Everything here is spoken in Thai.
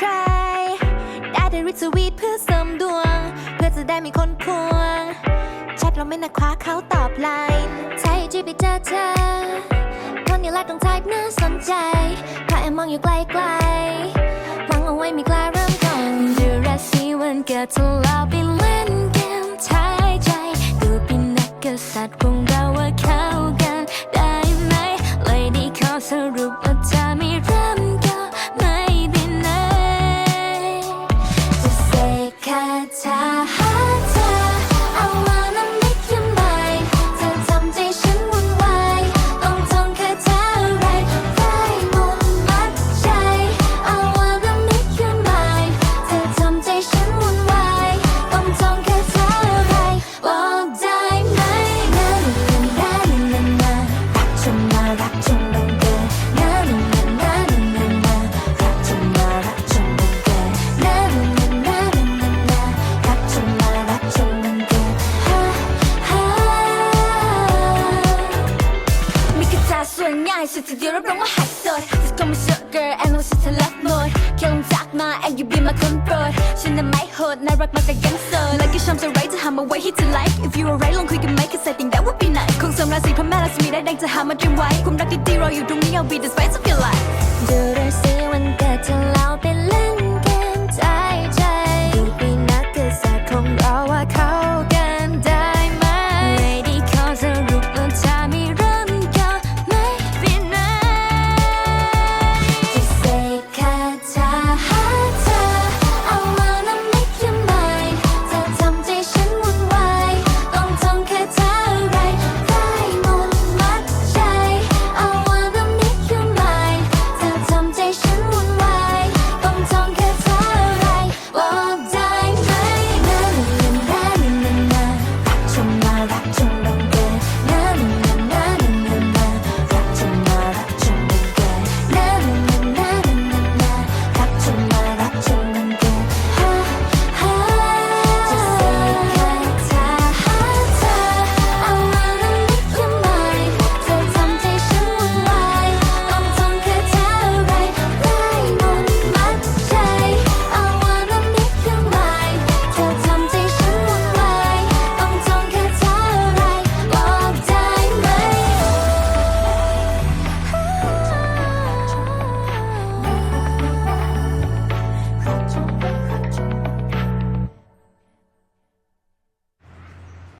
ริทวีตเพื่อเสริมดวง เพื่อจะได้มีคนควงแชทเราไม่นักคว้าเขาตอบไลน์ใช้จีไปเจอเธอคนอย่าลักต้องทายน่าสนใจเพราแอบมองอยู่ไกลๆหวังเอาไว้มีกล้าเริ่มก่อนดูรัสีวันเกิดเธอแล้วไป ฉันง่ายสุดทีเดียวรับรองว่าหัดสด Just call me sugar and know she's a love mode แค่ลงจากมา and you be my คนโปรดฉันน่ะไม่โหดน่ารักมากแต่ยังโสด Like you ชอบจะไรจะหามาไว้ให้เธอ like If you alright ลองคุยกันไหม cause I think that would be nice คงสมราศีพระแม่ราศีได้ดังจะหามาเตรียมไว้ความรักดีๆรออยู่ตรงนี้ I'll be the spice of your life ดูราศีวันเกิดเธอแล้วไป